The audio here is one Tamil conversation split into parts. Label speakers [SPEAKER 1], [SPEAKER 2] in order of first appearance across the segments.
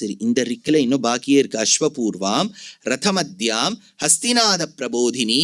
[SPEAKER 1] சரி இந்த ரிக்கில் இன்னும் பாக்கியே இருக்கு. அஸ்வபூர்வாம் ரதமத்யாம் ஹஸ்திநாத பிரபோதினி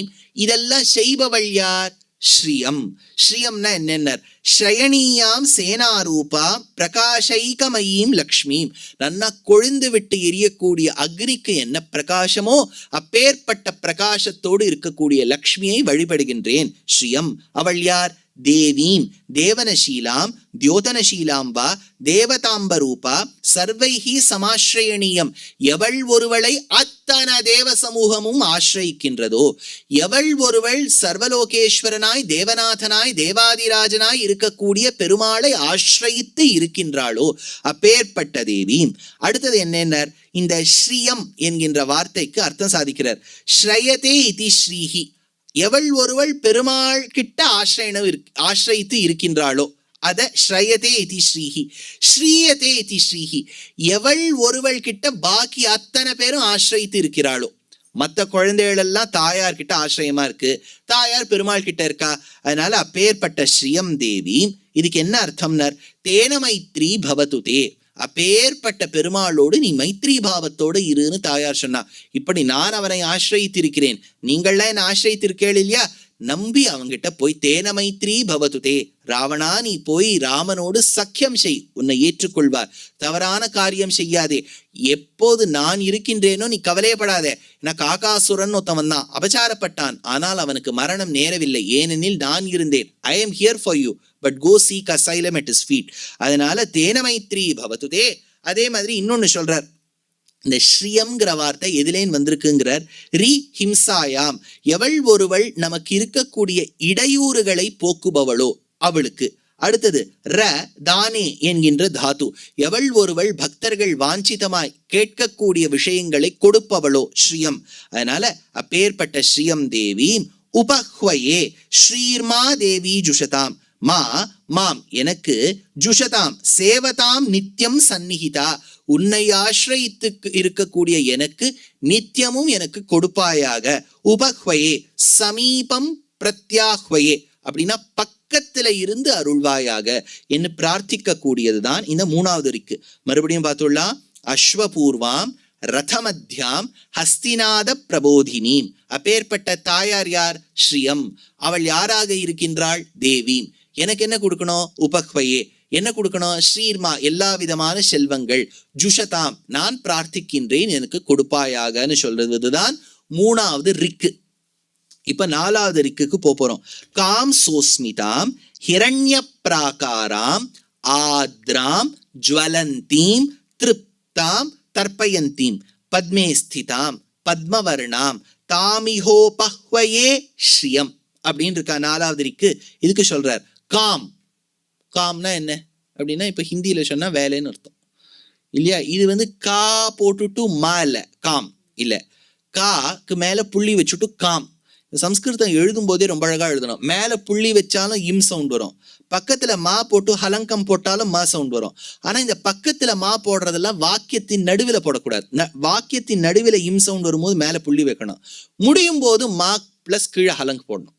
[SPEAKER 1] இதெல்லாம் செய்பவள் யார்? ஸ்ரீயம். ஸ்ரீயம்னா என்னென்ன ஸ்ரயணீயாம் சேனாரூபா பிரகாஷைகமயீம் லக்ஷ்மியும் நன்னா கொழுந்து விட்டு எரியக்கூடிய அக்னிக்கு என்ன பிரகாசமோ அப்பேற்பட்ட பிரகாசத்தோடு இருக்கக்கூடிய லக்ஷ்மியை வழிபடுகின்றேன். ஸ்ரீயம். அவள் யார்? தேவீம் தேவனசீலாம் தியோதனசீலாம் வா தேவதாம்பரூபா சர்வைஹி சமாஸ்ரயணீயம் எவள் ஒருவளை அத்தன தேவ சமூகமும் ஆசிரயிக்கின்றதோ எவள் ஒருவள் சர்வலோகேஸ்வரனாய் தேவநாதனாய் தேவாதிராஜனாய் இருக்கக்கூடிய பெருமாளை ஆசிரயித்து இருக்கின்றாளோ அப்பேற்பட்ட தேவீம். அடுத்தது என்னென்னர் இந்த ஸ்ரீயம் என்கின்ற வார்த்தைக்கு அர்த்தம் சாதிக்கிறார். ஸ்ரயதே இதி ஸ்ரீஹி. எவள் ஒருவள் பெருமாள் கிட்ட ஆசிரியன ஆசிரயித்து இருக்கின்றாளோ அத ஸ்ரயதே இதி ஸ்ரீஹி. ஸ்ரீயதே இதி ஸ்ரீஹி. எவள் ஒருவள் கிட்ட பாக்கி அத்தனை பேரும் ஆசிரயித்து இருக்கிறாளோ மற்ற குழந்தைகள் எல்லாம் தாயார் கிட்ட ஆசிரியமா இருக்கு தாயார் பெருமாள் கிட்ட இருக்கா? அதனால அப்பேற்பட்ட ஸ்ரீயம் தேவி. இதுக்கு என்ன அர்த்தம்னர்? தேன மைத்ரி பவதுதே. அப்பேற்பட்ட பெருமாளோடு நீ மைத்ரி பாவத்தோடு இருன்னு தாயார் சொன்னா. இப்படி நான் அவனை ஆசிரியத்திருக்கிறேன். நீங்கள்லாம் என்ன ஆசிரியத்திருக்கேள் இல்லையா? நம்பி அவங்கிட்ட போய் தேன மைத்ரி பவதுதே ராவணா நீ போய் ராமனோடு சக்கியம் செய். உன்னை ஏற்றுக்கொள்வார். தவறான காரியம் செய்யாதே. எப்போது நான் இருக்கின்றேனோ நீ கவலையப்படாதே. நான் காகாசுரன் ஒருத்தவன் தான். அபச்சாரப்பட்டான். ஆனால் அவனுக்கு மரணம் நேரவில்லை. ஏனெனில் நான் இருந்தேன். I am here for you but go seek asylum at his feet அதனால தேனமைத்ரி பவத்துதே அதே மாதிரி இன்னொன்னு சொல்றார். இந்த ஸ்ரீயம்ங்கிற வார்த்தை எதிலேன் வந்திருக்குங்கிறார். ரி ஹிம்சாயாம். எவள் ஒருவள் நமக்கு இருக்கக்கூடிய இடையூறுகளை போக்குபவளோ அவளுக்கு. அடுத்தது ர தானே என்கின்ற தாது எவள் ஒருவள் பக்தர்கள் வாஞ்சிதமாய் கேட்கக்கூடிய விஷயங்களை கொடுப்பவளோ ஸ்ரீயம். அதனால அப்பேற்பட்ட ஸ்ரீயம் தேவி உபஹ்வயே ஸ்ரீர்மா தேவி ஜுஷதாம். மா மாம் எனக்கு ஜுஷதாம் சேவதாம் நித்தியம் சந்நிகிதா. உன்னை ஆசிரயித்து இருக்கக்கூடிய எனக்கு நித்தியமும் எனக்கு கொடுப்பாயாக. உபஹ்வயே சமீபம் பிரத்யாஹ்வயே. அப்படின்னா பக்கத்துல இருந்து அருள்வாயாக என்று பிரார்த்திக்க கூடியதுதான் இந்த மூணாவது இருக்கு மறுபடியும் பார்த்துள்ளலாம் அஸ்வபூர்வாம் ரதமத்யாம் ஹஸ்திநாத பிரபோதினீம். அப்பேற்பட்ட தாயார் யார்? ஸ்ரீயம். அவள் யாராக இருக்கின்றாள்? தேவீம். எனக்கு என்ன கொடுக்கணும்? உபக்வையே என்ன கொடுக்கணும்? ஸ்ரீர்மா எல்லா விதமான செல்வங்கள். ஜுஷதாம் நான் பிரார்த்திக்கின்றேன் எனக்கு கொடுப்பாயாகன்னு சொல்றதுதான் மூணாவது ரிக்கு. இப்ப நாலாவது ரிக்குக்கு போறோம். காம் சோஸ்மிதாம் ஹிரண்ய பிராகாராம் ஆத்ராம் ஜுவலந்தீம் திருப்தாம் தர்ப்பயந்தீம். பத்மே ஸ்திதாம் பத்மவர்ணாம் தாமிஹோபஹ்வயே ஸ்ரீயம். அப்படின்னு இருக்கா நாலாவது ரிக்கு. இதுக்கு சொல்றார். காம். காம்னா என்ன? அப்படின்னா இப்போ ஹிந்தியில் சொன்னால் வேலைன்னு அர்த்தம். இல்லையா? இது வந்து கா போட்டுட்டு மா இல்லை காம். இல்லை. காக்கு மேலே புள்ளி வச்சுட்டு காம். சம்ஸ்கிருதம் எழுதும் போதே ரொம்ப அழகாக எழுதணும். மேலே புள்ளி வச்சாலும் இம் சவுண்ட் வரும். பக்கத்தில் மா போட்டு ஹலங்கம் போட்டாலும் மா சவுண்ட் வரும். ஆனால் இந்த பக்கத்தில் மா போடுறதெல்லாம் வாக்கியத்தின் நடுவில் போடக்கூடாது. ந வாக்கியத்தின் நடுவில் இம் சவுண்ட் வரும்போது மேலே புள்ளி வைக்கணும். முடியும் போது மா ப்ளஸ் கீழே ஹலங்கு போடணும்.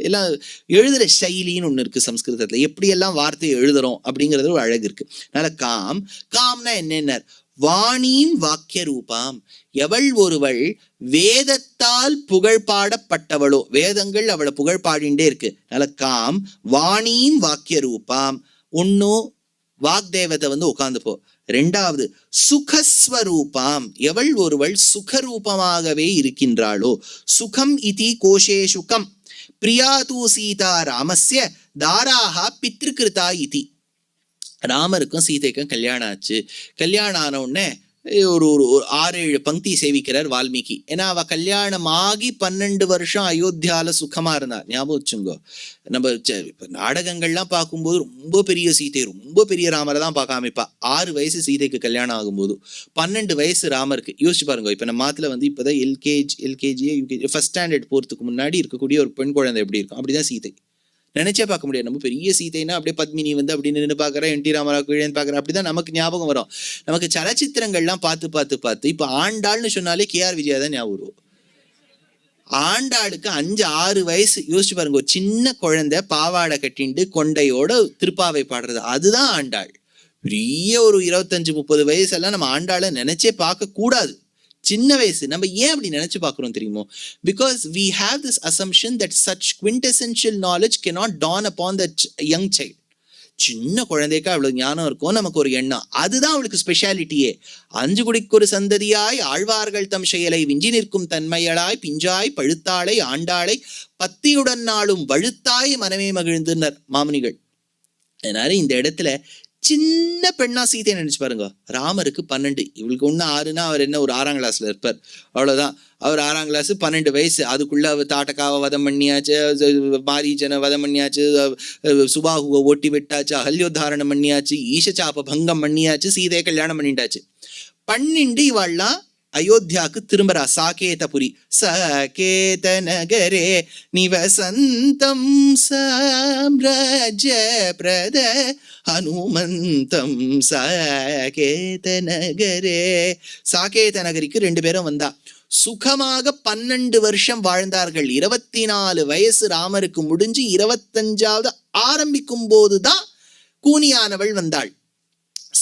[SPEAKER 1] எல்லாம் எழுதுற சைலின்னு ஒன்று இருக்கு சம்ஸ்கிருதத்தில். எப்படியெல்லாம் வார்த்தையை எழுதுறோம் அப்படிங்கிறது ஒரு அழகு இருக்கு. அதனால் காம் காம்னா என்னென்ன வாணியும் வாக்கிய ரூபாம். எவள் ஒருவள் வேதத்தால் புகழ் பாடப்பட்டவளோ வேதங்கள் அவளை புகழ் பாடிண்டே இருக்கு. அதனால காம் வாணியும் வாக்கிய ரூபாம். ஒன்னும் வாக்தேவத்தை வந்து உட்கார்ந்து போ ரெண்டாவது சுகஸ்வரூபாம். எவள் ஒருவள் சுகரூபமாகவே இருக்கின்றாளோ. சுகம் இதி கோஷே சுகம். பிரியாது சீதா ராமஸ்ய தாராக பித்ருகிருதா இதி. ராமருக்கும் சீதைக்கும் கல்யாணம் ஆச்சு. கல்யாணம் ஆன உடனே ஒரு ஒரு ஒரு ஆறு ஏழு பங்கி சேவிக்கிறார் வால்மீகி. ஏன்னா அவ கல்யாணம் ஆகி பன்னெண்டு வருஷம் அயோத்தியால சுகமா இருந்தா. ஞாபகம் வச்சுங்கோ. நம்ம நாடகங்கள்லாம் பார்க்கும்போது ரொம்ப பெரிய சீதை ரொம்ப பெரிய ராமரை தான் பார்க்க அமைப்பா ஆறு வயசு சீதைக்கு கல்யாணம் ஆகும்போது. பன்னெண்டு வயசு ராமருக்கு. யோசிச்சு பாருங்க இப்போ நம்ம மாத்துல வந்து இப்போதான் LKG LKG UKG first standard போறதுக்கு முன்னாடி இருக்கக்கூடிய ஒரு பெண் குழந்தை எப்படி இருக்கும்? அப்படிதான் சீதை. நினைச்சே பார்க்க முடியாது. நம்ம பெரிய சீதைனா அப்படியே பத்மினி வந்து அப்படி நின்று பார்க்குறேன் என் டி ராமரா கீழேன்னு பார்க்குறேன். அப்படிதான் நமக்கு ஞாபகம் வரும். நமக்கு சலச்சித்திரங்கள்லாம் பார்த்து பார்த்து பார்த்து இப்போ ஆண்டாள்னு சொன்னாலே கேஆர் விஜயா தான் ஞாபகம் வரும் ஆண்டாளுக்கு அஞ்சு ஆறு வயசு. யோசிச்சு பாருங்க ஒரு சின்ன குழந்தை பாவாடை கட்டிண்டு கொண்டையோட திருப்பாவை பாடுறது. அதுதான் ஆண்டாள். பெரிய ஒரு இருபத்தஞ்சு முப்பது வயசெல்லாம் நம்ம ஆண்டாளை நினைச்சே பார்க்க கூடாது சின்ன வயசு. நம்ம ஏன் அப்படி நினைச்சு பார்க்குறோம் தெரியுமோ? Because we have this assumption that such quintessential knowledge can not dawn upon the young child. சின்ன குழந்தைக்கா அவ்வளவு ஞானம் இருக்கும் நமக்கு ஒரு எண்ணம். அதுதான் அவளுக்கு ஸ்பெஷாலிட்டியே அஞ்சு குடிக்கு ஒரு சந்ததியாய் ஆழ்வார்கள் தம் செயலை விஞ்சி நிற்கும் தன்மையளாய் பிஞ்சாய் பழுத்தாளை ஆண்டாளை பத்தியுடன் நாளும் வழுத்தாய் மனமே மகிழ்ந்தனர் மாமுனிகள். அதனால இந்த இடத்துல சின்ன பெண்ணா சீதையை நினைச்சு பாருங்க. ராமருக்கு பன்னெண்டு. இவளுக்கு ஒன்று ஆறுனா அவர் என்ன ஒரு ஆறாம் கிளாஸ்ல இருப்பார். அவ்வளவுதான். அவர் ஆறாம் கிளாஸ் பன்னெண்டு வயசு. அதுக்குள்ள அவர் தாட்டக்காவை வதம் பண்ணியாச்சு மாரீஜனை வதம் பண்ணியாச்சு சுபாகுவை ஓட்டி விட்டாச்சு அகல்யோத்தாரணம் பண்ணியாச்சு ஈஷச்சாப்ப பங்கம் பண்ணியாச்சு சீதையை கல்யாணம் பண்ணிட்டாச்சு. பன்னெண்டு இவாள்லாம் அயோத்தியாவுக்கு திரும்புறா. சாகேதபுரி. சாகேத நகரே நிவசந்தம் சாம்ராஜ பிரத ஹனுமந்தம் சாகேத நகரே சாகேத நகரிக்கு ரெண்டு பேரும் வந்தா. சுகமாக பன்னெண்டு வருஷம் வாழ்ந்தார்கள். இருபத்தி நாலு வயசு ராமருக்கு முடிஞ்சு இருபத்தஞ்சாவது ஆரம்பிக்கும் போதுதான் கூனியானவள் வந்தாள்.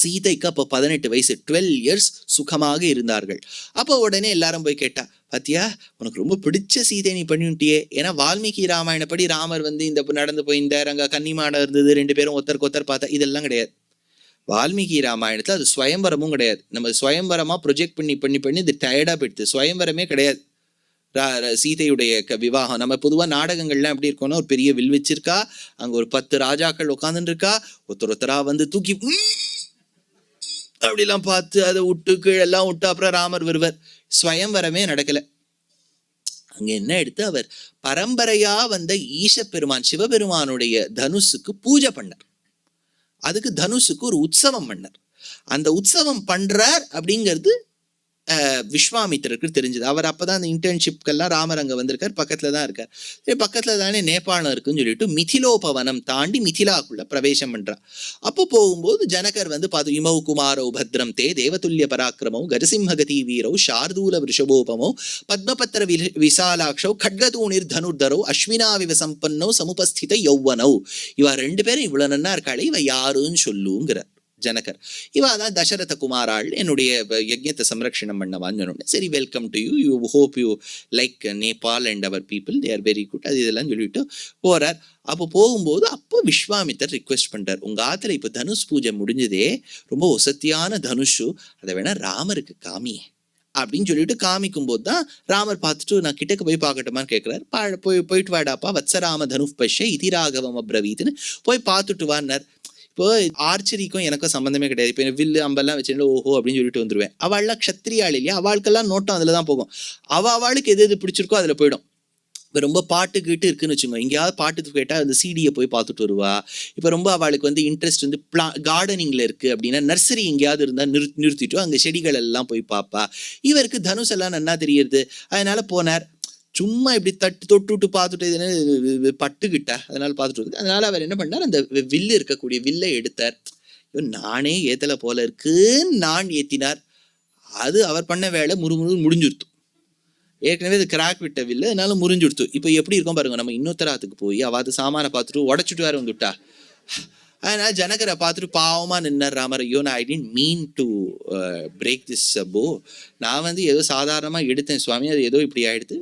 [SPEAKER 1] சீதைக்கு அப்போ பதினெட்டு வயசு டுவெல் இயர்ஸ் சுகமாக இருந்தார்கள். அப்போ உடனே எல்லாரும் போய் கேட்டா பாத்தியா உனக்கு ரொம்ப பிடிச்ச சீதை நீ பண்ணிட்டியே. ஏன்னா வால்மீகி ராமாயணப்படி ராமர் வந்து இந்த நடந்து போயிருந்தார் அங்கே கன்னிமாடம் இருந்தது ரெண்டு பேரும் ஒருத்தருக்கு ஒருத்தர் பார்த்தா இதெல்லாம் கிடையாது. வால்மீகி ராமாயணத்தில் அது ஸ்வயம்பரமும் கிடையாது. நம்ம ஸ்வயம்பரமா ப்ரொஜெக்ட் பண்ணி பண்ணி பண்ணி இது டயர்டாக போயிடுது. ஸ்வயம்பரமே கிடையாது. ரா- சீதையுடைய க- விவாகம். நம்ம பொதுவாக நாடகங்கள்லாம் எப்படி இருக்கோம்னா ஒரு பெரிய வில் வச்சிருக்கா அங்க ஒரு பத்து ராஜாக்கள் உட்காந்துருக்கா ஒருத்தர் ஒருத்தராக வந்து தூக்கி அப்படிலாம் பார்த்து அதை விட்டு கீழெல்லாம் விட்டு அப்புறம் ராமர் வருவர். ஸ்வயம்வரமே நடக்கல. அங்க என்ன எடுத்து அவர்? பரம்பரையா வந்த ஈச பெருமான் சிவபெருமானுடைய தனுசுக்கு பூஜை பண்ணார். அதுக்கு தனுசுக்கு ஒரு உற்சவம் பண்ணார். அந்த உற்சவம் பண்றார் அப்படிங்கிறது விஸ்வாமித்திரருக்கு தெரிஞ்சது. அவர் அப்பதான் அந்த இன்டர்ன்ஷிப்கெல்லாம் ராமர் அங்க வந்திருக்கார். பக்கத்தில் தான் இருக்கார். சரி பக்கத்தில் தானே நேபாளம் இருக்குன்னு சொல்லிட்டு மிதிலோபவனம் தாண்டி மிதிலாக்குள்ள பிரவேசம் பண்றார். அப்போ போகும்போது ஜனகர் வந்து பார்த்து இமௌ குமாரோ பத்ரம் தே தேவதுல்ய பராக்கிரமோ கஜசிம்ஹகதி வீரோ ஷார்தூல விஷபோபமோ பத்மபத்திர வி- விசாலாட்சோ கட்கதூணிர் தனுர்தரோ அஸ்வினாவிவ சம்பன்னோ சமுபஸ்தித யௌவனோ. இவ ரெண்டு பேரும் இவ்வளவு நன்னா இருக்காளே இவ யாருன்னு சொல்லுங்கிறார். ஜனகர். இவா தான் தசரத குமாராள் என்னுடைய யஜ்யத்தை சம்ரக்ஷணம் பண்ணவான்னு சொன்னோடனே சரி welcome to you you hope you like Nepal and our people they are very good அது இதெல்லாம் சொல்லிட்டு போகிறார் அப்போ போகும்போது அப்போ விஸ்வாமித்தர் ரிக்வெஸ்ட் பண்றார். உங்க ஆத்துல இப்போ தனுஷ் பூஜை முடிஞ்சதே ரொம்ப ஒசத்தியான தனுஷு அதை வேணால் ராமருக்கு காமியே அப்படின்னு சொல்லிட்டு காமிக்கும் போது தான் ராமர் பார்த்துட்டு நான் கிட்டக்கு போய் பார்க்கட்டுமான்னு கேட்குறாரு பா போய் போயிட்டு வாடாப்பா. வத்சராம தனுஷ் பஷ்ய இதி ராகவம் அப்ரவீத்னு போய் பார்த்துட்டு வார்னார் இப்போ ஆர்ச்சரிக்கும் எனக்கும் சம்மந்தமே கிடையாது. இப்போ வில்லு அம்பெல்லாம் வச்சுட்டு ஓஹோ அப்படின்னு சொல்லிட்டு வந்துருவேன். அவள்லாம் க்ஷத்ரியாள் இல்லையா? அவளுக்கெல்லாம் நோட்டம் அதில் தான் போகும். அவள் அவளுக்கு எது எது பிடிச்சிருக்கோ அதில் போயிடும். இப்போ ரொம்ப பாட்டு கீட்டு இருக்குன்னு வச்சுக்கோங்க. எங்கேயாவது பாட்டு கேட்டால் அந்த சிடியை போய் பார்த்துட்டு வருவா. இப்போ ரொம்ப அவளுக்கு வந்து இன்ட்ரெஸ்ட் வந்து பிளா கார்டனிங்கில் இருக்குது அப்படின்னா நர்சரி எங்கேயாவது இருந்தால் நிறு நிறுத்திட்டு அங்கே செடிகள் எல்லாம் போய் பார்ப்பா. இவருக்கு தனுஷ் எல்லாம் நன்னா தெரியுது. அதனால போனார். சும்மா இப்படி தட்டு தொட்டு விட்டு பார்த்துட்டு இது என்ன பட்டுக்கிட்ட? அதனால பார்த்துட்டு இருக்குது அதனால அவர் என்ன பண்ணார்? அந்த வில்லு இருக்கக்கூடிய வில்லை எடுத்தார். ஐயோ, நானே ஏத்தல போல இருக்குன்னு நான் ஏத்தினார். அது அவர் பண்ண வேலை முறுமுறு முடிஞ்சுடுத்து. ஏற்கனவே இது கிராக் விட்ட வில்லு அதனால முறிஞ்சுடுத்து. இப்போ எப்படி இருக்கும் பாருங்க நம்ம இன்னொருத்தராத்துக்கு போய் அவாது சாமானை பார்த்துட்டு உடச்சிட்டு வேற வந்துட்டா. அதனால ஜனகரை பார்த்துட்டு பாவமா நின்னர் ராமர் ஐயோ நான் I didn't mean to break this போ நான் வந்து ஏதோ சாதாரணமா எடுத்தேன் சுவாமி அது ஏதோ இப்படி ஆயிடுது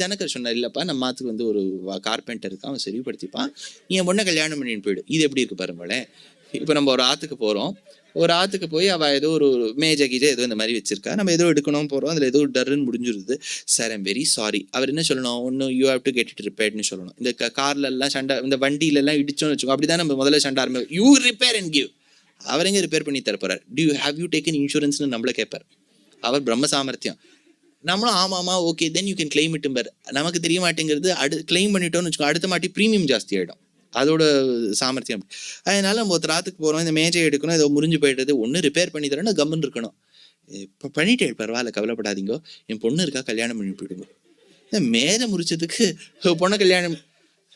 [SPEAKER 1] ஜனகர் சொன்னார் இல்லப்பா நம்ம மாத்துக்கு வந்து ஒரு கார்பெண்டர் இருக்கான் அவன் சரிப்படுத்திப்பான் நீ என் பொண்ணை கல்யாணம் பண்ணின்னு போயிடு இது எப்படி இருக்கு பாருங்களேன் இப்போ நம்ம ஒரு ஆத்துக்கு போறோம் ஒரு ஆத்துக்கு போய் அவ ஏதோ ஒரு மேஜ கீஜ ஏதோ இந்த மாதிரி வச்சிருக்கா. நம்ம ஏதோ எடுக்கணும் போறோம். அதுல ஏதோ டர்ன்னு முடிஞ்சிருது. சார் ஐம் வெரி சாரி அவர் என்ன சொல்லணும்? ஒன்னும் you have to get it ரிப்பேர்ட்னு சொல்லணும். இந்த கார்ல எல்லாம் சண்டை இந்த வண்டியில எல்லாம் இடிச்சோம்னு வச்சுக்கோ அப்படிதான் நம்ம முதல்ல சண்டை ஆரம்பி யூ ரிப்பேர் அண்ட் கிவ் அவர் எங்க ரிப்பேர் பண்ணி தரப்போறார் do you have you taken இன்சூரன்ஸ்னு நம்மள கேட்பார் அவர் பிரம்ம சாமர்த்தியம். நம்மளும் ஆமாமா okay then you can claim இட்டும் நமக்கு தெரிய மாட்டேங்கிறது அடு கிளைம் பண்ணிட்டோம்னு வச்சுக்கோ அடுத்த மாட்டி ப்ரீமியம் ஜாஸ்தி ஆகிடும் அதோட சாமர்த்தியம் அதனால நம்ம ஒரு ராத்துக்கு போறோம் இந்த மேஜை எடுக்கணும் ஏதோ முறிஞ்சு போயிட்டது ஒன்று ரிப்பேர் பண்ணி தரணும் கம்முன்னு இருக்கணும். இப்போ பண்ணிட்டேன் பரவாயில்ல கவலைப்படாதீங்க. என் பொண்ணு இருக்கா கல்யாணம் பண்ணி போயிடுங்க இந்த மேஜை முறிச்சதுக்கு பொண்ணை கல்யாணம்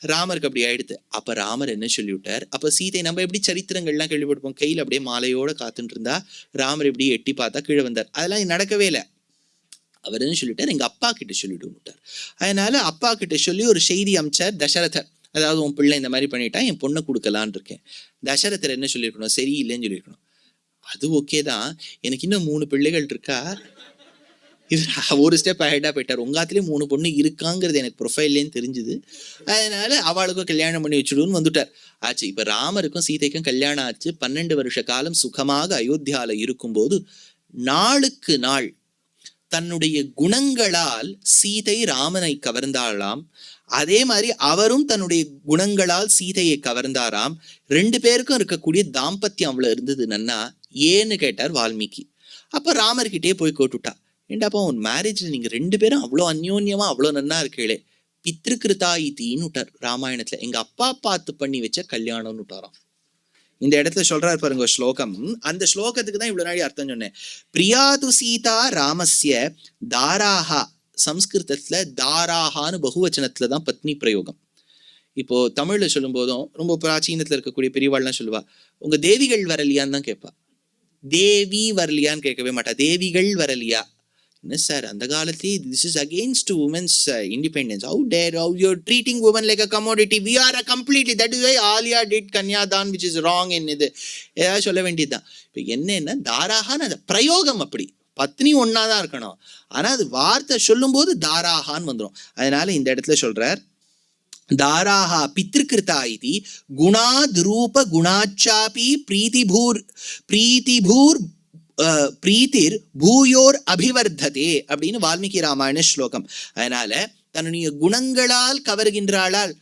[SPEAKER 1] ராமருக்கு அப்படி ஆயிடுது. அப்ப ராமர் என்ன சொல்லி விட்டார் அப்ப சீதை நம்ம எப்படி சரித்திரங்கள்லாம் கேள்விப்பட்டிருப்போம்? கையில அப்படியே மாலையோட காத்துட்டு இருந்தா ராமர் இப்படி எட்டி பார்த்தா கீழே வந்தார். அதெல்லாம் நடக்கவே இல்லை. அவர் என்ன சொல்லிட்டார் எங்க அப்பா கிட்ட சொல்லிட்டு விட்டார் அதனால அப்பா கிட்ட சொல்லி ஒரு செய்தி அமைச்சார் தசரதர். அதாவது உன் பிள்ளை இந்த மாதிரி பண்ணிட்டா என் பொண்ணை கொடுக்கலான் இருக்கேன். தசரத்தில் என்ன சொல்லியிருக்கணும்? சரி இல்லைன்னு சொல்லியிருக்கணும். அது ஓகே தான். எனக்கு இன்னும் மூணு பிள்ளைகள் இருக்கா? இவர் ஒரு ஸ்டெப் அஹெட்டாக போயிட்டார். உங்காத்துலேயும் மூணு பொண்ணு இருக்காங்கிறது எனக்கு ப்ரொஃபைல்லேயும் தெரிஞ்சுது. அதனால அவளுக்கும் கல்யாணம் பண்ணி வச்சுடுன்னு வந்துட்டார். ஆச்சு இப்போ ராமருக்கும் சீதைக்கும் கல்யாணம் ஆச்சு. பன்னெண்டு வருஷ காலம் சுகமாக அயோத்தியாவில் இருக்கும்போது நாளுக்கு நாள் தன்னுடைய குணங்களால் சீதை ராமனை கவர்ந்தாளாம். அதே மாதிரி அவரும் தன்னுடைய குணங்களால் சீதையை கவர்ந்தாராம். ரெண்டு பேருக்கும் இருக்கக்கூடிய தாம்பத்தியம் அவ்வளோ இருந்தது நன்னா ஏன்னு கேட்டார் வால்மீகி. அப்ப ராமர்கிட்டே போய் கேட்டுட்டா. ஏண்டாப்பா உன் மேரேஜ்ல நீங்க ரெண்டு பேரும் அவ்வளோ அந்யோன்யமாக அவ்வளோ நன்னா இருக்கீங்களே. பித்ருக்கிருதாயித்தின்னு விட்டார் ராமாயணத்துல. எங்க அப்பா பார்த்து பண்ணி வச்ச கல்யாணம்னு விட்டாராம் இந்த இடத்துல சொல்றாரு பாருங்க ஸ்லோகம். அந்த ஸ்லோகத்துக்கு தான் இவ்வளவு நாளி அர்த்தம் சொன்னேன். பிரியாது சீதா ராமஸ்ய தாராஹா சம்ஸ்கிருதத்துல தாராகான்னு பகுவச்சனத்துல தான் பத்னி பிரயோகம். இப்போ தமிழ்ல சொல்லும் போதும் ரொம்ப பிராச்சீனத்துல இருக்கக்கூடிய பெரியவாள்லாம் சொல்லுவா உங்க தேவிகள் வரலையான்னு தான் கேட்பா தேவி வரலையான்னு கேட்கவே மாட்டா. தேவிகள் வரலையா? என்ன சார் அந்த காலத்திலே this is against women's independence how dare how you're treating woman like a commodity we are a completely that is why Alia did kanyadaan which is wrong என் இது ஏதாவது சொல்ல வேண்டியதுதான். இப்போ என்னன்னா தாராகான்னு அந்த பிரயோகம் அப்படி. பத்னி ஒன்னா தான் இருக்கணும். ஆனா அது வார்த்தை சொல்லும்போது தாராகான்னு வந்துடும் அதனால இந்த இடத்துல சொல்றார் தாராஹா பித்திருக்கிருத்தா இது குணாத் ரூப குணாச்சாபி பிரீதிபூர் பிரீதிபூர் பிரீதிர் பிரீத்திர் பூயோர் அபிவர்த்ததே அப்படின்னு வால்மீகி ராமாயண ஸ்லோகம். அதனால தன்னுடைய குணங்களால் கவர்கின்றாளால்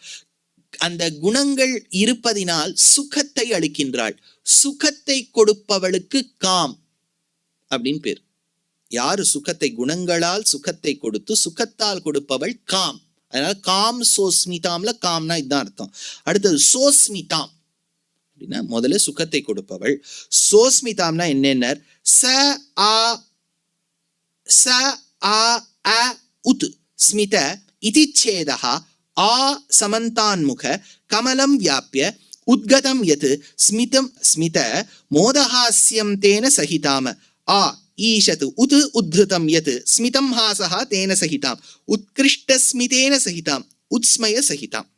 [SPEAKER 1] அந்த குணங்கள் இருப்பதினால் சுகத்தை அளிக்கின்றாள். சுகத்தை கொடுப்பவளுக்கு காம் அப்படின்னு பேர். யாரு சுகத்தை குணங்களால் சுகத்தை கொடுத்து சுகத்தால் கொடுப்பவள் காம். அதனால காம் சோஸ்மிதாம்ல காம்னா இதுதான் அர்த்தம். அடுத்தது சோஸ்மிதாம். அப்படின்னா முதல்ல சுகத்தை கொடுப்பவள். சோஸ்மிதாம்னா என்னென்ன ச ஆ ச ஆ அ உத். ஸ்மித இதிச்சேதா ஆ சமந்தான்முக கமலம் வியாபிய உத்கதம் யத் ஸ்மிதம் ஸ்மித மோதஹாஸ்யம் தேன சகிதாம. ஆ ஈஷத் உத் உத்ருதம் யத் ஸ்மிதம் ஹாசஹா தேன சகிதாம் உத்கிருஷ்டஸ்மிதேன சகிதாம் உத்ஸ்மய சகிதாம்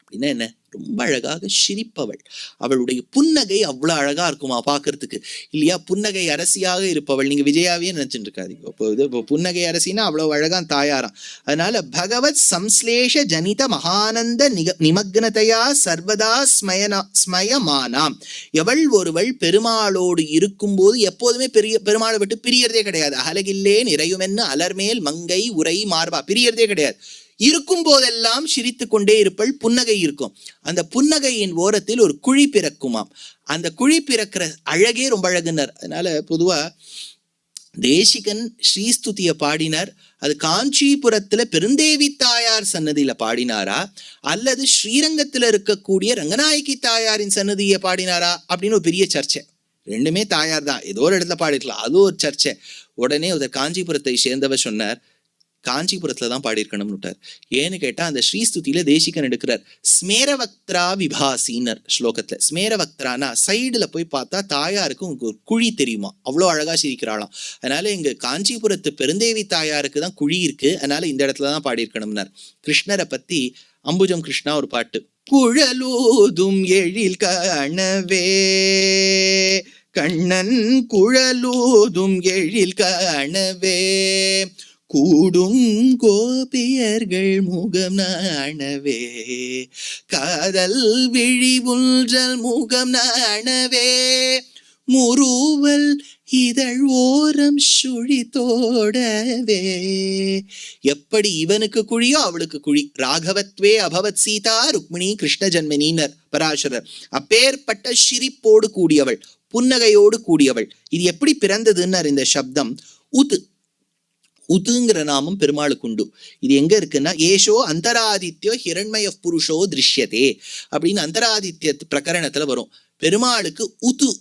[SPEAKER 1] அப்படின்னா என்ன ரொம்ப அழகாக சிரிப்பவள். அவளுடைய புன்னகை அவ்வளவு அழகா இருக்குமா பார்க்கறதுக்கு. இல்லையா? புன்னகை அரசியாக இருப்பவள். நீங்க விஜயாவே நினைச்சிட்டு இருக்காதீங்க. இப்போ இது இப்போ புன்னகை அரசினா அவ்வளவு அழகான் தாயாராம். அதனால பகவத் சம்ஸ்லேஷ ஜனித மகானந்த நிக நிமக்னதையா சர்வதா ஸ்மயனா ஸ்மயமானாம். எவள் ஒருவள் பெருமாளோடு இருக்கும்போது எப்போதுமே பெரிய பெருமாளை விட்டு பிரியறதே கிடையாது. அழகில்லே நிறையுமென்னு அலர்மேல் மங்கை உரை மார்பா பிரியறதே கிடையாது. இருக்கும் போதெல்லாம் சிரித்து கொண்டே இருப்பள் புன்னகை இருக்கும். அந்த புன்னகையின் ஓரத்தில் ஒரு குழி பிறக்குமாம். அந்த குழி பிறக்கிற அழகே ரொம்ப அழகுனர். அதனால பொதுவா தேசிகன் ஸ்ரீஸ்துதிய பாடினார். அது காஞ்சிபுரத்துல பெருந்தேவி தாயார் சன்னதியில பாடினாரா? அல்லது ஸ்ரீரங்கத்துல இருக்கக்கூடிய ரங்கநாயகி தாயாரின் சன்னதியை பாடினாரா? அப்படின்னு ஒரு பெரிய சர்ச்சை. ரெண்டுமே தாயார் தான் ஏதோ ஒரு இடத்துல பாடிருக்கலாம் அது ஒரு சர்ச்சை. உடனே ஒரு காஞ்சிபுரத்தை சேர்ந்தவர் சொன்னார். காஞ்சிபுரத்துல தான் பாடியிருக்கணும்னு விட்டார். ஏன்னு கேட்டால் அந்த ஸ்ரீஸ்துதியில தேசிகன் எடுக்கிறார். ஸ்மேரவக்திரா விபாசினர் ஸ்லோகத்தில். ஸ்மேரவக்திரானா சைடுல போய் பார்த்தா தாயாருக்கு உங்களுக்கு ஒரு குழி தெரியுமா? அவ்வளோ அழகா சிரிக்கிறாளாம். அதனால இங்க காஞ்சிபுரத்து பெருந்தேவி தாயாருக்கு தான் குழி இருக்கு. அதனால இந்த இடத்துல தான் பாடியிருக்கணும்னார். கிருஷ்ணரை பற்றி அம்புஜம் கிருஷ்ணா ஒரு பாட்டு. குழலூதும் எழில் கணவே கண்ணன் குழலூதும் எழில் கணவே கூடும் கோபியர்கள் முகம் நாணவே. காதல் விழி உன்றல் முகம் நாணவே. முறுவல் இதழ் ஓரம் சுழி தோடவே. எப்படி இவனுக்கு குழியோ அவளுக்கு குழி. ராகவத்வே அபவத் சீதா ருக்மிணி கிருஷ்ண ஜன்மனினர் பராசரர். அப்பேற்பட்ட சிரிப்போடு கூடியவள் புன்னகையோடு கூடியவள். இது எப்படி பிறந்ததுன்னு இந்த சப்தம் உது உதுங்கிற நாமம் பெருமாளுக்கு உண்டு. இது எங்க இருக்குன்னா ஏஷோ அந்தராதித்யோ ஹிரண்மய புருஷோ திருஷ்யதே அப்படின்னு அந்தராதித்ய பிரகரணத்துல வரும். பெருமாளுக்கு உது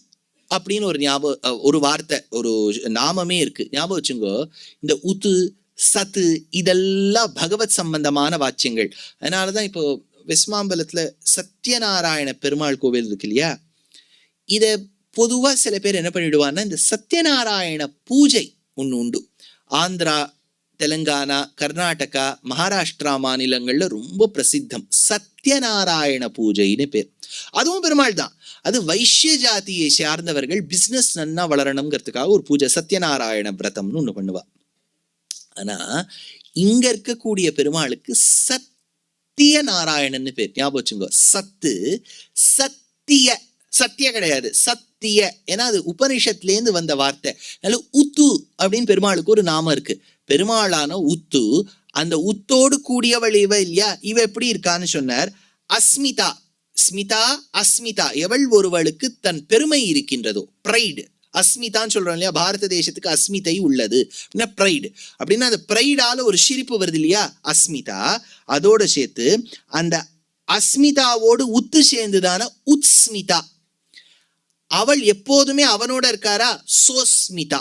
[SPEAKER 1] அப்படின்னு ஒரு ஞாபகம் ஒரு வார்த்தை ஒரு நாமமே இருக்கு. ஞாபகம் வச்சுங்கோ இந்த உது சத்து இதெல்லாம் பகவத் சம்பந்தமான வாச்சியங்கள் அதனாலதான் இப்போ வெஸ்மாம்பலத்துல சத்யநாராயண பெருமாள் கோவில் இருக்கு இல்லையா? இத பொதுவா சில பேர் என்ன பண்ணிடுவாங்கன்னா இந்த சத்யநாராயண பூஜை ஒண்ணு உண்டு. ஆந்திரா தெலுங்கானா கர்நாடகா மகாராஷ்டிரா மாநிலங்கள்ல ரொம்ப பிரசித்தம். சத்யநாராயண பூஜைன்னு பேர். அதுவும் பெருமாள் தான். அது வைஷ்ய ஜாதியை சார்ந்தவர்கள் பிஸ்னஸ் நன்னா வளரணுங்கிறதுக்காக ஒரு பூஜை. சத்யநாராயண விரதம்னு ஒன்று பண்ணுவா. ஆனா இங்க இருக்கக்கூடிய பெருமாளுக்கு சத்திய நாராயணன்னு பேர். ஞாபகம் வச்சுங்க சத்து சத்திய சத்திய கிடையாது. சத் சத்திய ஏன்னா அது உபனிஷத்துலேருந்து வந்த வார்த்தை. அதனால உத்து அப்படின்னு பெருமாளுக்கு ஒரு நாமம் இருக்கு. பெருமாளான உத்து அந்த உத்தோடு கூடியவள் இவ இல்லையா? இவ எப்படி இருக்கான்னு சொன்னார். அஸ்மிதா ஸ்மிதா அஸ்மிதா எவள் ஒருவளுக்கு தன் பெருமை இருக்கின்றதோ? ப்ரைடு அஸ்மிதான்னு சொல்றோம் இல்லையா? பாரத தேசத்துக்கு அஸ்மிதை உள்ளது. அப்படின்னா ப்ரைடு அப்படின்னா அந்த ப்ரைடால ஒரு சிரிப்பு வருது இல்லையா? அஸ்மிதா. அதோட சேர்த்து அந்த அஸ்மிதாவோடு உத்து சேர்ந்துதான உத்ஸ்மிதா. அவள் எப்போதுமே அவனோட இருக்காரா? சோஸ்மிதா.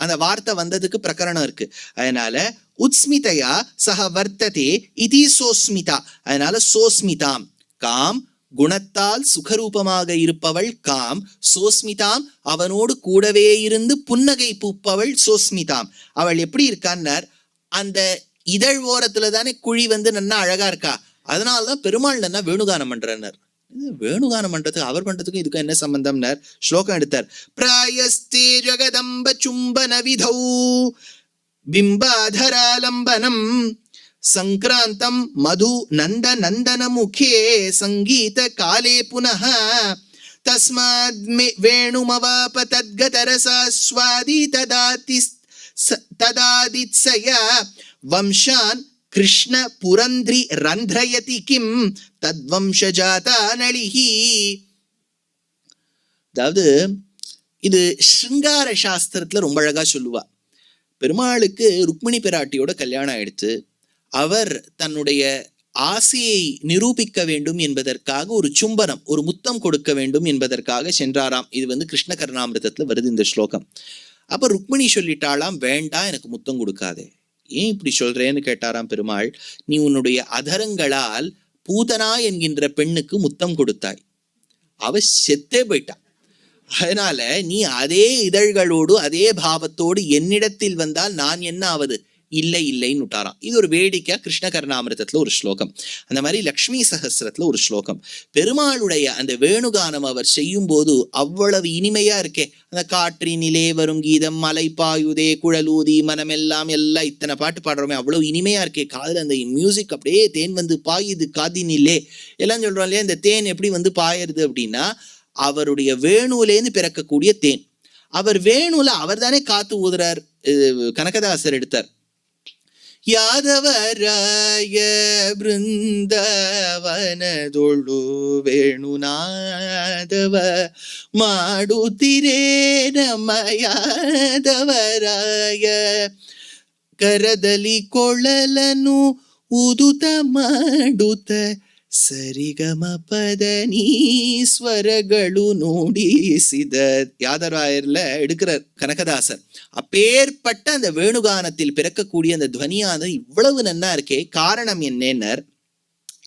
[SPEAKER 1] அந்த வார்த்தை வந்ததுக்கு பிரகரணம் இருக்கு. அதனால உத்ஸ்மிதையா சக வர்த்ததே இதி சோஸ்மிதா. அதனால சோஸ்மிதாம். காம் குணத்தால் சுகரூபமாக இருப்பவள் காம் சோஸ்மிதாம் அவனோடு கூடவே இருந்து புன்னகை பூப்பவள் சோஸ்மிதாம். அவள் எப்படி இருக்கான்னார்? அந்த இதழ் ஓரத்துல தானே குழி வந்து நன்னா அழகா இருக்கா? அதனால தான் பெருமாள் நன்னா வேணுகானம் பண்றனர் வேணுகானம் பண்றதுக்கு அவர் பண்றதுக்கும் இதுக்கும் என்ன சம்பந்தம்னார்? ஸ்லோகம் எடுத்தார். பிராயஸ்தே ஜகதம்ப சும்பன விதௌ பிம்பாதராலம்பனம் சங்கிராந்தம் மது நந்த நந்தன முகே சங்கீத காலே புனः தஸ்மாத் வேணுமவாப தத்கதரசாஸ்வாதி ததாதி ததாதித்சய வம்சான் கிருஷ்ண புரந்திரி ரந்திரயதி கிம் தத்வம்சஜாதா நளிஹி. அதாவது இது ஸ்ருங்கார சாஸ்திரத்துல ரொம்ப அழகா சொல்லுவா. பெருமாளுக்கு ருக்மிணி பிராட்டியோட கல்யாணம் ஆயிடுச்சு. அவர் தன்னுடைய ஆசையை நிரூபிக்க வேண்டும் என்பதற்காக ஒரு சும்பனம் ஒரு முத்தம் கொடுக்க வேண்டும் என்பதற்காக சென்றாராம். இது வந்து கிருஷ்ண கருணாமிரதத்துல வருது இந்த ஸ்லோகம். அப்ப ருக்மிணி சொல்லிட்டாளாம் வேண்டாம் எனக்கு முத்தம் கொடுக்காதே. ஏன் இப்படி சொல்றேன்னு கேட்டாராம் பெருமாள் நீ உன்னுடைய அதரங்களால் பூதனா என்கின்ற பெண்ணுக்கு முத்தம் கொடுத்தாய். அவ செத்தே போயிட்டா. அதனால நீ அதே இதழ்களோடு அதே பாவத்தோடு என்னிடத்தில் வந்தால் நான் என்ன ஆவது? இல்லை இல்லைன்னு விட்டாராம். இது ஒரு வேடிக்கை. கிருஷ்ணகர்ணாமிரதத்தில் ஒரு ஸ்லோகம். அந்த மாதிரி லக்ஷ்மி சகஸ்ரத்துல ஒரு ஸ்லோகம். பெருமாளுடைய அந்த வேணுகானம் அவர் செய்யும் போது அவ்வளவு இனிமையா இருக்கே. அந்த காற்றினிலே வரும் கீதம் மலை பாயுதே குழலூதி மனமெல்லாம் எல்லாம் இத்தனை பாட்டு பாடுறோமே அவ்வளவு இனிமையா இருக்கே. காதில் அந்த மியூசிக் அப்படியே தேன் வந்து பாயுது காதினிலே. எல்லாம் சொல்றோம் இல்லையா இந்த தேன் எப்படி வந்து பாயிருது அப்படின்னா அவருடைய வேணுலேருந்து பிறக்கக்கூடிய தேன். அவர் வேணுல அவர் தானே காத்து ஊதுறார் கனகதாசர் எடுத்தார். ಯಾದವರಾಯ ಬೃಂದಾವನದೊಳು ವೇಣುನಾದವ ಮಾಡುತ್ತಿರೇ ನಮ್ಮ ಯಾದವರಾಯ ಕರದಲ್ಲಿ ಕೊಳ್ಳಲನು ಉದುತ ಮಾಡುತ್ತ ಸರಿಗಮ ಪದನೀ ಸ್ವರಗಳು நூடிசித யாதராயர்ல எடுக்கிறார் கனகதாசர் அப்பேற்பட்ட அந்த வேணுகானத்தில் பிறக்கக்கூடிய அந்த துவனியானது இவ்வளவு நன்னா இருக்கே காரணம் என்னன்னர்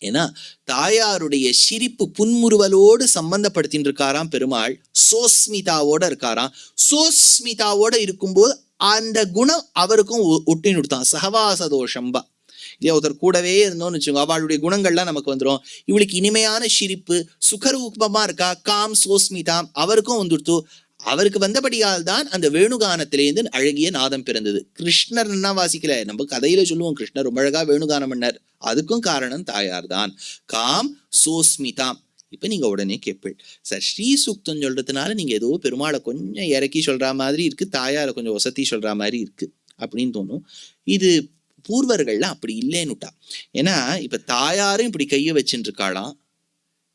[SPEAKER 1] ஏன்னா தாயாருடைய சிரிப்பு புன்முறுவலோடு சம்பந்தப்படுத்தின்னு இருக்காராம் பெருமாள் சோஸ்மிதாவோட இருக்காராம் சோஸ்மிதாவோட இருக்கும்போது அந்த குணம் அவருக்கும் ஒ- ஒட்டின்னு ஒருத்தர் கூடவே இருந்தோம்னு வச்சுக்கோங்க அவளுடைய குணங்கள்லாம் நமக்கு வந்துடும் இவளுக்கு இனிமையான சிரிப்பு சுகரூபமா இருக்கா காம் சோஸ்மிதாம் அவருக்கும் வந்துடுத்து. அவருக்கு வந்தபடியால் தான் அந்த வேணுகானத்திலேருந்து அழகிய நாதம் பிறந்தது. கிருஷ்ணர் என்ன வாசிக்கல நம்ம கதையில சொல்லுவோம் கிருஷ்ணர் ரொம்ப அழகா வேணுகானம் பண்ணார். அதுக்கும் காரணம் தாயார் தான். காம் சோஸ்மிதாம் இப்ப நீங்க உடனே கேட்பீள் சார் ஸ்ரீ சூக்தம் சொல்றதுனால நீங்க ஏதோ பெருமாளை கொஞ்சம் இறக்கி சொல்ற மாதிரி இருக்கு தாயாரை கொஞ்சம் வசதி சொல்ற மாதிரி இருக்கு அப்படின்னு தோணும். இது பூர்வர்கள்லாம் அப்படி இல்லைன்னுட்டா. ஏன்னா இப்ப தாயாரும் இப்படி கையை வச்சுட்டு இருக்காளாம்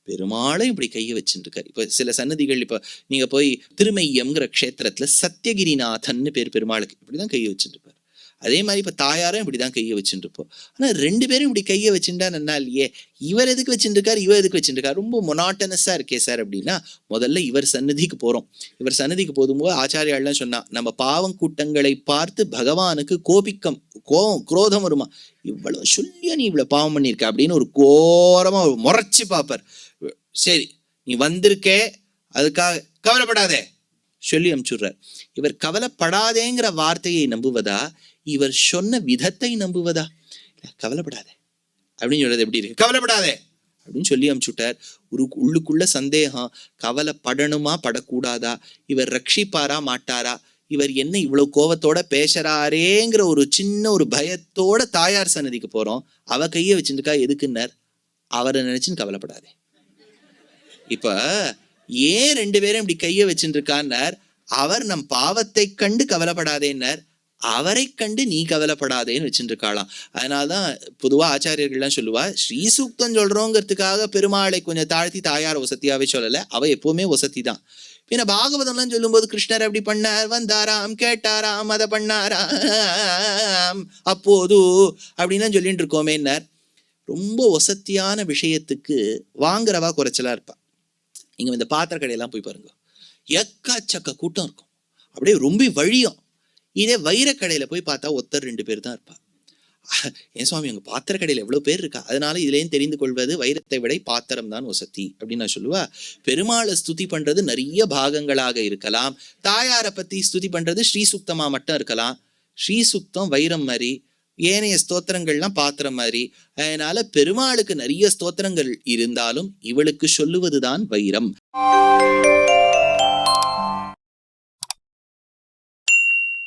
[SPEAKER 1] பெருமாளும் இப்படி கையை வச்சுருக்கார் இப்போ இப்ப சில சன்னதிகள் இப்ப நீங்க போய் திருமையம்ங்கிற க்ஷேத்திரத்துல சத்தியகிரிநாதன்னு பேர் பெருமாளுக்கு இப்படிதான் கையை வச்சுருப்பார் அதே மாதிரி இப்ப தாயாரும் இப்படிதான் கையை வச்சுட்டு இருப்போம் ஆனா ரெண்டு பேரும் இப்படி கையை வச்சுட்டா நல்லா இல்லையே? இவர் எதுக்கு வச்சுட்டு இவர் எதுக்கு வச்சுட்டு ரொம்ப மொனாட்டனஸா இருக்கே சார் அப்படின்னா முதல்ல இவர் சன்னதிக்கு போறோம். இவர் சன்னதிக்கு போகும்போது ஆச்சாரியாள்லாம் சொன்னா நம்ம பாவம் கூட்டங்களை பார்த்து பகவானுக்கு கோபிக்கம் கோபம் குரோதம் வருமா? இவ்வளவு சொல்லியா நீ இவ்வளவு பாவம் பண்ணியிருக்க? அப்படின்னு ஒரு கோரமா முறைச்சி பார்ப்பார். சரி நீ வந்திருக்கே அதுக்காக கவலைப்படாதே சொல்லி அனுப்பிச்சுடுறார் இவர் கவலைப்படாதேங்கிற வார்த்தையை நம்புவதா? இவர் சொன்ன விதத்தை நம்புவதா? கவலைப்படாத கவலைப்படாதே. அப்படின்னு சொல்றது எப்படி இருக்கு? கவலைப்படாதே. அப்படின்னு சொல்லி அனுப்பிச்சுட்டார் ஒரு உள்ளுக்குள்ள சந்தேகம் கவலைப்படணுமா படக்கூடாதா? இவர் ரட்சிப்பாரா மாட்டாரா? இவர் என்ன இவ்வளவு கோவத்தோட பேசுறாரேங்கிற ஒரு சின்ன ஒரு பயத்தோட தாயார் சன்னதிக்கு போறோம். அவ கையை வச்சுருக்கா எதுக்குன்னார்? அவரை நினைச்சுன்னு கவலைப்படாதே. இப்ப ஏன் ரெண்டு பேரும் இப்படி கையை வச்சுருக்கான்னார் அவர் நம் பாவத்தை கண்டு கவலைப்படாதேன்னார். அவரை கண்டு நீ கவலைப்படாதேன்னு வச்சுட்டு இருக்காளாம் அதனாலதான் பொதுவா ஆச்சாரியர்கள்லாம் சொல்லுவா ஸ்ரீசூக்தம் சொல்றோங்கிறதுக்காக பெருமாளை கொஞ்சம் தாழ்த்தி தாயார் வசதியாகவே சொல்லலை அவள் எப்போவுமே வசதி தான் பின்ன பாகவதம்லாம் சொல்லும்போது கிருஷ்ணர் அப்படி பண்ணார் வந்தாராம் கேட்டாராம் அதை பண்ணாராம் அப்போது அப்படின்னு சொல்லிட்டு இருக்கோமேன்னார் ரொம்ப வசத்தியான விஷயத்துக்கு வாங்குறவா குறைச்சலா இருப்பா. நீங்கள் இந்த பாத்திர கடையெல்லாம் போய் பாருங்க. எக்காச்சக்க கூட்டம் இருக்கும். அப்படியே ரொம்ப வழியும். இதே வைரக்கடையில் போய் பார்த்தா ஒருத்தர் ரெண்டு பேர் தான் இருப்பா ஏன் சுவாமி உங்க பாத்திர கடையில எவ்வளவு பேர் இருக்கா? அதனால இதுலயும் தெரிந்து கொள்வது வைரத்தை விட பாத்திரம் தான் வசதி அப்படின்னு நான் சொல்லுவா. பெருமாளை ஸ்துதி பண்றது நிறைய பாகங்களாக இருக்கலாம். தாயாரை பத்தி ஸ்துதி பண்றது ஸ்ரீசுக்தமா மட்டும் இருக்கலாம். ஸ்ரீசுக்தம் வைரம் மாதிரி ஏனைய ஸ்தோத்திரங்கள்லாம் பாத்திரம் மாதிரி. அதனால பெருமாளுக்கு நிறைய ஸ்தோத்திரங்கள் இருந்தாலும் இவளுக்கு சொல்லுவதுதான் வைரம்.